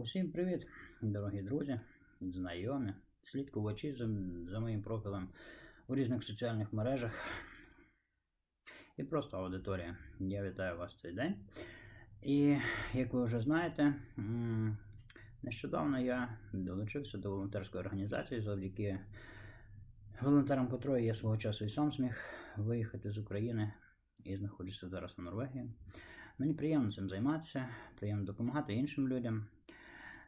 Усім привіт, дорогі друзі, знайомі, слідкувачі за, за моїм профілем у різних соціальних мережах і просто аудиторія. Я вітаю вас цей день. І як ви вже знаєте, нещодавно я долучився до волонтерської організації, завдяки волонтерам котрої я свого часу і сам зміг виїхати з України і знаходжуся зараз у Норвегії. Мені приємно цим займатися, приємно допомагати іншим людям.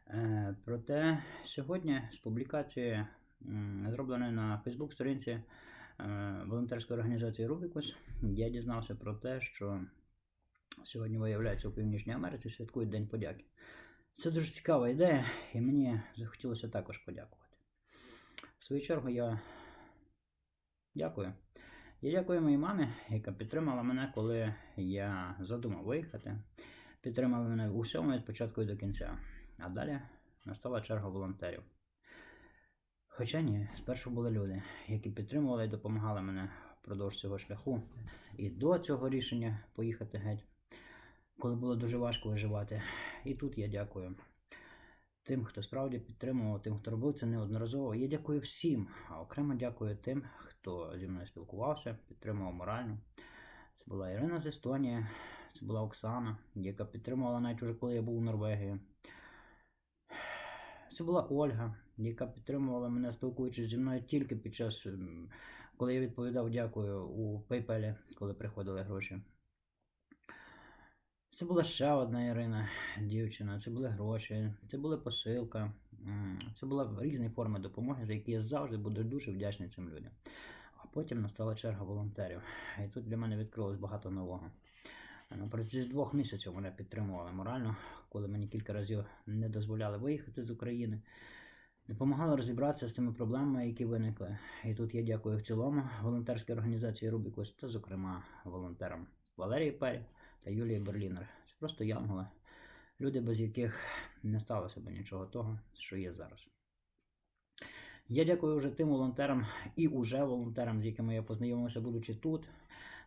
Е, Проте сьогодні з публікації, зробленої на Фейсбук-сторінці е, волонтерської організації Рубікус, я дізнався про те, що сьогодні, виявляється, у Північній Америці святкують День подяки. Це дуже цікава ідея, і мені захотілося також подякувати. В свою чергу я дякую. Я дякую моїй мамі, яка підтримала мене, коли я задумав виїхати. Підтримала мене у всьому від початку і до кінця. А далі настала черга волонтерів. Хоча ні, спершу були люди, які підтримували і допомагали мене впродовж цього шляху. І до цього рішення поїхати геть, коли було дуже важко виживати. І тут я дякую тим, хто справді підтримував, тим, хто робив це неодноразово. Я дякую всім, а окремо дякую тим, хто зі мною спілкувався, підтримував морально. Це була Ірина з Естонії, це була Оксана, яка підтримувала навіть уже коли я був у Норвегії. Це була Ольга, яка підтримувала мене, спілкуючись зі мною тільки під час, ем, коли я відповідав дякую у PayPal, коли приходили гроші. Це була ще одна Ірина, дівчина, це були гроші, це була посилка, це були різні форми допомоги, за які я завжди буду дуже вдячний цим людям. А потім настала черга волонтерів. І тут для мене відкрилось багато нового. На протязі двох місяців мене підтримували морально, коли мені кілька разів не дозволяли виїхати з України. Допомагали розібратися з тими проблемами, які виникли. І тут я дякую в цілому волонтерській організації Рубікус та, зокрема, волонтерам Валерії Пері та Юлії Берлінер. Це просто янголи, люди, без яких не сталося б нічого того, що є зараз. Я дякую вже тим волонтерам і уже волонтерам, з якими я познайомився, будучи тут.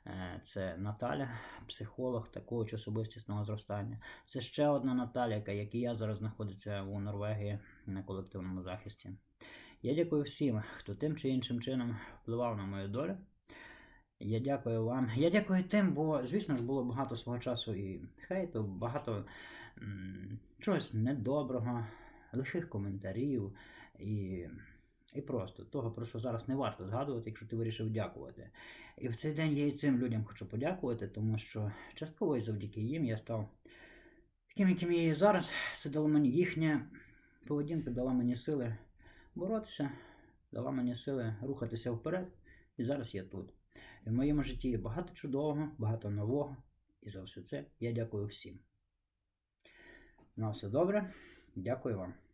Е, Це Наталя, психолог та коуч особистісного зростання. Це ще одна Наталя, як і я зараз знаходиться у Норвегії на колективному захисті. Я дякую всім, хто тим чи іншим чином впливав на мою долю. Я дякую вам. Я дякую тим, бо, звісно ж, було багато свого часу і хейту, багато м, чогось недоброго, лихих коментарів і, і просто того, про що зараз не варто згадувати, якщо ти вирішив дякувати. І в цей день я і цим людям хочу подякувати, тому що частково і завдяки їм я став таким, яким я є зараз. Це дало мені їхня поведінка, дала мені сили боротися, дала мені сили рухатися вперед. І зараз я тут. І в моєму житті є багато чудового, багато нового. І за все це я дякую всім. На все добре. Дякую вам.